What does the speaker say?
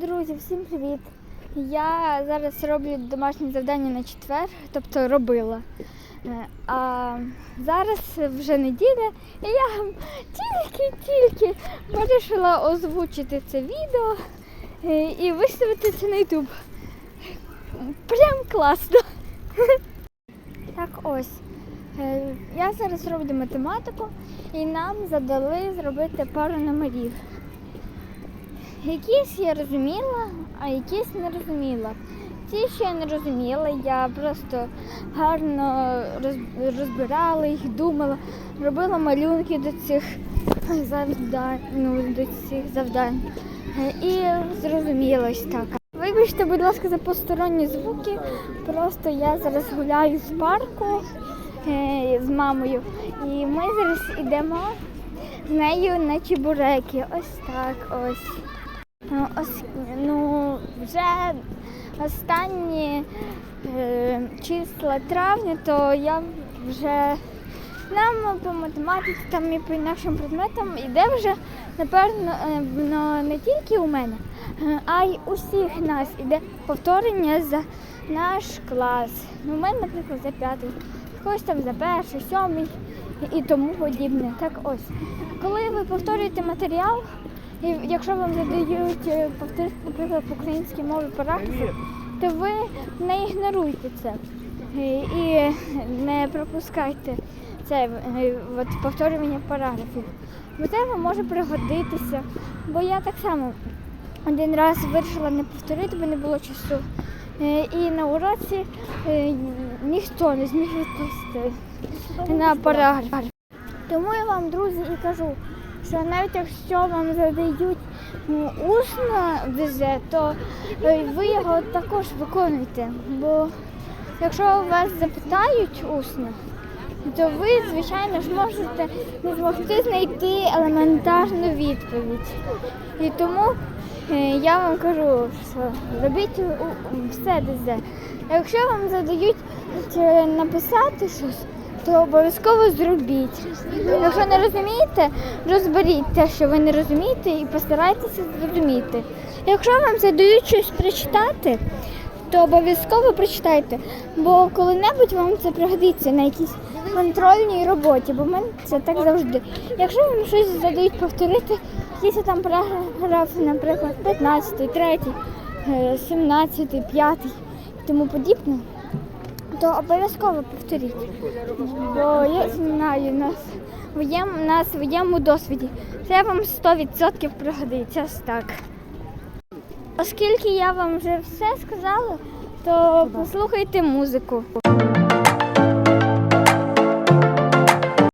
Друзі, всім привіт! Я зараз роблю домашнє завдання на четвер, тобто робила. Е, А зараз вже неділя, і я тільки-тільки вирішила озвучити це відео е, і виставити це на YouTube. Прям класно. Так ось. Е, Я зараз роблю математику і нам задали зробити пару номерів. Якісь я розуміла, а якісь не розуміла. Ті, що я не розуміла, я просто гарно розбирала їх, думала, робила малюнки до цих завдань, ну, до цих завдань. І зрозуміла ось так. Вибачте, будь ласка, за посторонні звуки. Просто я зараз гуляю в парку е, з мамою, і ми зараз йдемо з нею на чебуреки. Ось так ось. Ну, ос- ну, вже останні е, числа травня, то я вже нам по математиці там і по нашим предметам йде вже, напевно, е, ну, не тільки у мене, е, а й усіх нас іде повторення за наш клас. Ну, у мене, наприклад, за п'ятий, когось там за перший, сьомий і тому подібне. Так ось. Коли ви повторюєте матеріал, і якщо вам задають е, повторити, наприклад, по українській мові параграфи, то ви не ігноруйте це і не пропускайте це е, от, повторювання параграфів. Бо це вам може пригодитися. Бо я так само один раз вирішила не повторити, бо не було часу. Е, І на уроці ніхто не зміг відповісти на параграф. Тому я вам, друзі, і кажу, що навіть якщо вам задають усно ДЗ, то е, ви його також виконуйте. Бо якщо вас запитають усно, то ви, звичайно ж, можете не змогти знайти елементарну відповідь. І тому е, я вам кажу, що робіть все ДЗ. Якщо вам задають е, написати щось, то обов'язково зробіть. Якщо не розумієте, розберіть те, що ви не розумієте, і постарайтеся зрозуміти. Якщо вам задають щось прочитати, то обов'язково прочитайте, бо коли-небудь вам це пригодиться на якійсь контрольній роботі, бо в мене це так завжди. Якщо вам щось задають повторити, якийсь там параграф, наприклад, 15, 3, 17, 5 і тому подібне, то обов'язково повторіть. Бо я знаю на своєму, на своєму досвіді. Це вам 100% пригодиться так. Оскільки я вам вже все сказала, то послухайте музику.